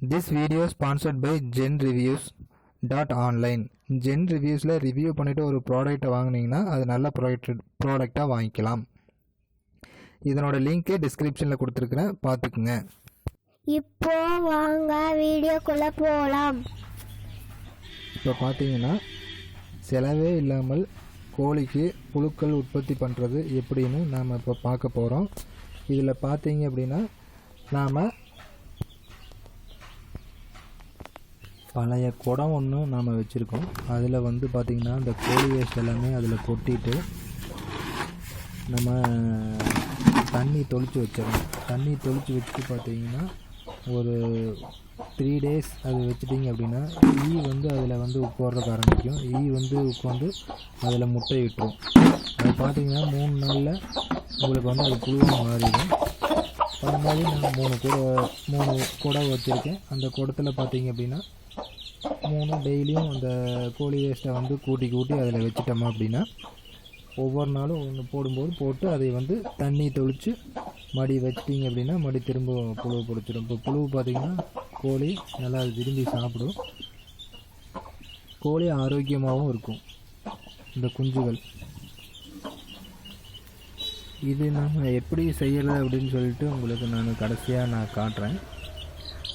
This video sponsored by Zen reviews dot online Zen ரிவ்யூஸில் review பண்ணிவிட்டு ஒரு ப்ராடக்ட்டை வாங்குனீங்கன்னா அது நல்ல ப்ராடக்ட் ப்ராடக்டாக வாங்கிக்கலாம். இதனோட லிங்க்கு டிஸ்கிரிப்ஷனில் கொடுத்துருக்குறேன். பார்த்துக்குங்க. இப்போ வாங்க வீடியோக்குள்ள போலாம். இப்போ பார்த்தீங்கன்னா செலவே இல்லாமல் கோழிக்கு புழுக்கள் உற்பத்தி பண்ணுறது எப்படின்னு நாம் இப்போ பார்க்க போகிறோம் இதில் பார்த்தீங்க அப்படின்னா நாம் பழைய குடம் ஒன்று நாம் வச்சுருக்கோம். அதில் வந்து பார்த்திங்கன்னா இந்த கோழி வேஸ்ட் எல்லாமே அதில் கொட்டிட்டு நம்ம தண்ணி தொளித்து வச்சிடணும். தண்ணி தொளித்து வச்சுட்டு பார்த்தீங்கன்னா ஒரு த்ரீ டேஸ் அது வச்சுட்டிங்க அப்படின்னா ஈ வந்து அதில் வந்து உட்கார்றதுக்கு ஆரம்பிக்கும். ஈ வந்து உட்காந்து அதில் முட்டை விட்டுரும். அது பார்த்தீங்கன்னா மூணு நாளில் உங்களுக்கு வந்து அது புழுவாக மாறிடும். அது மாதிரி நான் மூணு கூட மூணு குடம் வச்சுருக்கேன். அந்த குடத்தில் பார்த்தீங்க அப்படின்னா மூணு டெய்லியும் அந்த கோழி வேஸ்ட்டை வந்து கூட்டி கூட்டி அதில் வச்சுட்டோமா அப்படின்னா ஒவ்வொரு நாளும் ஒன்று போடும்போது போட்டு அதை வந்து தண்ணி தெளித்து மடி வச்சிட்டிங்க அப்படின்னா மடி திரும்ப புழு பிடிச்சிடும் இப்போ புழு பார்த்திங்கன்னா கோழி நல்லா அது விரும்பி சாப்பிடும். கோழி ஆரோக்கியமாகவும் இருக்கும். இந்த குஞ்சுகள். இது நம்ம எப்படி செய்யலை அப்படின்னு சொல்லிட்டு உங்களுக்கு நான் கடைசியாக நான் காட்டுறேன்.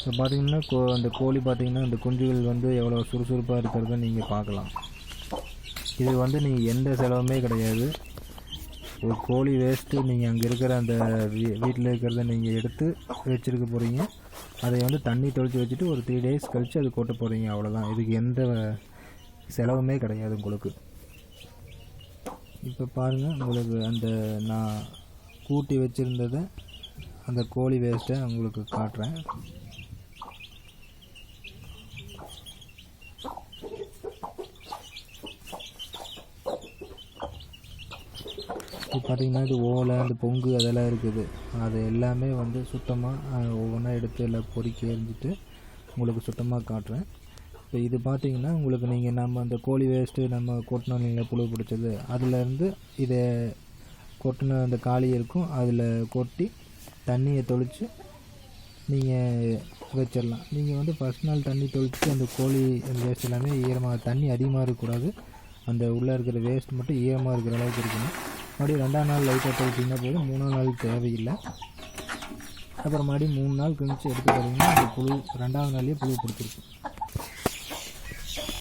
இப்போ பார்த்தீங்கன்னா கோ அந்த கோழி பார்த்தீங்கன்னா அந்த குஞ்சுகள் வந்து எவ்வளோ சுறுசுறுப்பாக இருக்கிறத நீங்கள் பார்க்கலாம். இது வந்து நீங்கள் எந்த செலவுமே கிடையாது. ஒரு கோழி வேஸ்ட்டு நீங்கள் அங்கே இருக்கிற அந்த வீ வீட்டில் இருக்கிறத நீங்கள் எடுத்து வச்சுருக்க போகிறீங்க அதை வந்து தண்ணி தொளிச்சு வச்சுட்டு ஒரு த்ரீ டேஸ் கழித்து அது கொட்ட போகிறீங்க அவ்வளோதான் இதுக்கு எந்த செலவுமே கிடையாது உங்களுக்கு. இப்போ பாருங்கள் உங்களுக்கு அந்த நான் கூட்டி வச்சுருந்ததை அந்த கோழி வேஸ்ட்டை உங்களுக்கு காட்டுறேன். இப்போ பார்த்தீங்கன்னா இது ஓலை அந்த பொங்கு அதெல்லாம் இருக்குது. அது எல்லாமே வந்து சுத்தமாக ஒவ்வொன்றா எடுத்து எல்லாம் பொறுக்கி எரிஞ்சிட்டு உங்களுக்கு சுத்தமாக காட்டுறேன். இப்போ இது பார்த்தீங்கன்னா உங்களுக்கு நீங்கள் நம்ம அந்த கோழி வேஸ்ட்டு நம்ம கொட்டினோம் இல்லைங்களா புழு பிடிச்சது அதுலேருந்து இதை கொட்டின அந்த காளி இருக்கும் அதில் கொட்டி தண்ணியை தொளித்து நீங்கள் வச்சிடலாம். நீங்கள் வந்து ஃபஸ்ட் நாள் தண்ணி தொளிச்சு அந்த கோழி அந்த வேஸ்ட் எல்லாமே ஈரமாக தண்ணி அதிகமாக இருக்கக்கூடாது. அந்த உள்ளே இருக்கிற வேஸ்ட் மட்டும் ஈரமாக இருக்கிற அளவுக்கு இருக்கணும். மறுபடியும் ரெண்டாம் நாள் லைட்டாக தொளிச்சிங்கன்னா போதும். மூணாம் நாள் தேவையில்லை. அப்புறம் மறுபடியும் மூணு நாள் கழிச்சு எடுத்து பார்த்தீங்கன்னா அந்த புழு ரெண்டாவது நாள்லேயே புழு கொடுத்துருக்கு